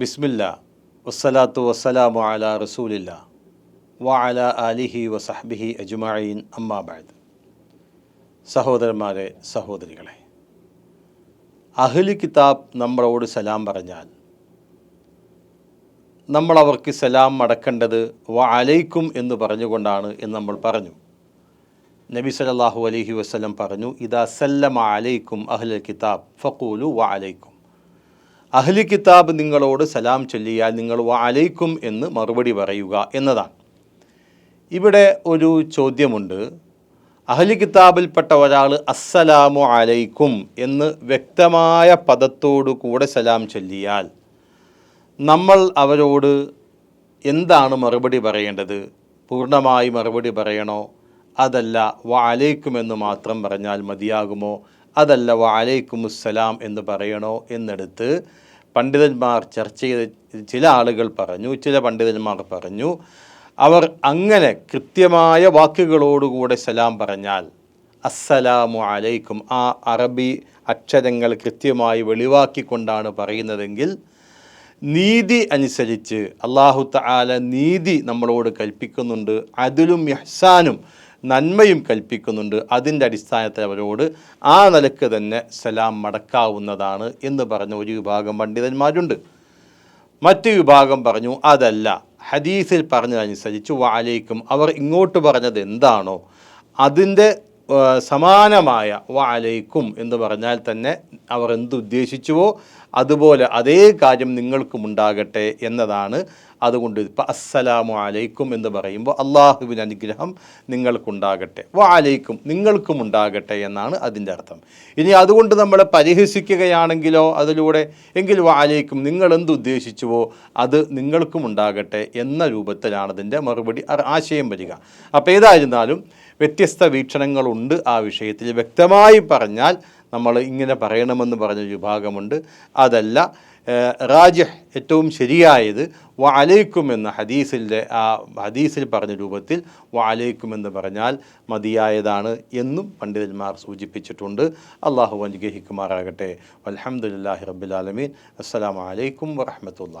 ബിസ്മില്ല. വസ്സലാത്തു വസ്സലാമു അല റസൂലില്ല. വ അല അലിഹി വസഹബിഹി അജുമായിൻ അമ്മാബാദ് സഹോദരന്മാരെ സഹോദരികളെ അഹ്ലി കിതാബ് നമ്മളോട് സലാം പറഞ്ഞാൽ നമ്മൾ അവർക്ക് സലാം മടക്കേണ്ടത് വ അലൈക്കും എന്ന് പറഞ്ഞുകൊണ്ടാണ് എന്ന് നമ്മൾ പറഞ്ഞു. നബി സലാഹു അലഹി വസ്ലം പറഞ്ഞു ഇതാ സല്ലം അലൈക്കും അഹ്ലൽ കിതാബ് ഫക്കൂലു വ അലൈക്കും അഹ്ലി കിതാബ് നിങ്ങളോട് സലാം ചൊല്ലിയാൽ നിങ്ങൾ വ എന്ന് മറുപടി പറയുക എന്നതാണ്. ഇവിടെ ഒരു ചോദ്യമുണ്ട്. അഹ്ലി കിതാബിൽപ്പെട്ട ഒരാൾ അസ്സലാമു അലൈക്കും എന്ന് വ്യക്തമായ പദത്തോടു കൂടെ സലാം ചൊല്ലിയാൽ നമ്മൾ അവരോട് എന്താണ് മറുപടി പറയേണ്ടത്? പൂർണമായി മറുപടി പറയണോ? അതല്ല വ എന്ന് മാത്രം പറഞ്ഞാൽ മതിയാകുമോ? അതല്ല വാലേക്കും അസ്സലാം എന്ന് പറയണോ? എന്നെടുത്ത് പണ്ഡിതന്മാർ ചർച്ച ചെയ്ത് ചില ആളുകൾ പറഞ്ഞു ചില പണ്ഡിതന്മാർ പറഞ്ഞു അവർ അങ്ങനെ കൃത്യമായ വാക്കുകളോടുകൂടെ സലാം പറഞ്ഞാൽ അസ്സലാമു അലൈക്കും. ആ അറബി അക്ഷരങ്ങൾ കൃത്യമായി വെളിവാക്കിക്കൊണ്ടാണ് പറയുന്നതെങ്കിൽ നീതി അനുസരിച്ച് അള്ളാഹു തആല നീതി നമ്മളോട് കൽപ്പിക്കുന്നുണ്ട്. അതിലും യഹ്സാനും നന്മയും കൽപ്പിക്കുന്നുണ്ട്. അതിന്റെ അടിസ്ഥാനത്തിൽ അവരോട് ആ നിലയ്ക്ക് തന്നെ സലാം മടക്കാവുന്നതാണ് എന്ന് പറഞ്ഞ ഒരു വിഭാഗം പണ്ഡിതന്മാരുണ്ട്. മറ്റു വിഭാഗം പറഞ്ഞു അതല്ല. ഹദീസിൽ പറഞ്ഞതനുസരിച്ച് വാലേക്കും അവർ ഇങ്ങോട്ട് പറഞ്ഞത് എന്താണോ അതിന്റെ സമാനമായ വാലയ്ക്കും എന്ന് പറഞ്ഞാൽ തന്നെ അവർ എന്തുദ്ദേശിച്ചുവോ അതുപോലെ അതേ കാര്യം നിങ്ങൾക്കും ഉണ്ടാകട്ടെ എന്നതാണ്. അതുകൊണ്ട് ഇപ്പം അസ്സലാമു അലൈക്കും എന്ന് പറയുമ്പോൾ അള്ളാഹുവിന്റെ അനുഗ്രഹം നിങ്ങൾക്കുണ്ടാകട്ടെ. വാലൈക്കും നിങ്ങൾക്കും ഉണ്ടാകട്ടെ എന്നാണ് അതിന്റെ അർത്ഥം. ഇനി അതുകൊണ്ട് നമ്മളെ പരിഹസിക്കുകയാണെങ്കിലോ അതിലൂടെ എങ്കിൽ വാലൈക്കും നിങ്ങൾ എന്തുദ്ദേശിച്ചുവോ അത് നിങ്ങൾക്കും ഉണ്ടാകട്ടെ എന്ന രൂപത്തിലാണ് അതിന്റെ മറുപടി ആശയം വരിക. അപ്പോൾ ഏതായിരുന്നാലും വ്യത്യസ്ത വീക്ഷണങ്ങളുണ്ട് ആ വിഷയത്തിൽ. വ്യക്തമായി പറഞ്ഞാൽ നമ്മൾ ഇങ്ങനെ പറയണമെന്ന് പറഞ്ഞ വിഭാഗമുണ്ട്. അതല്ല റാജിഹ് ഏറ്റവും ശരിയായത് വ എന്ന ഹദീസിന്റെ ആ ഹദീസിൽ പറഞ്ഞ രൂപത്തിൽ വ എന്ന് പറഞ്ഞാൽ മതിയായതാണ് എന്നും പണ്ഡിതന്മാർ സൂചിപ്പിച്ചിട്ടുണ്ട്. അള്ളാഹു അനുഗ്രഹിക്കുമാറാകട്ടെ. അലഹമുല്ലാഹി റബ്ബുലാലമീൻ അസ്സലാമു അലൈക്കും വറഹമത്തുള്ള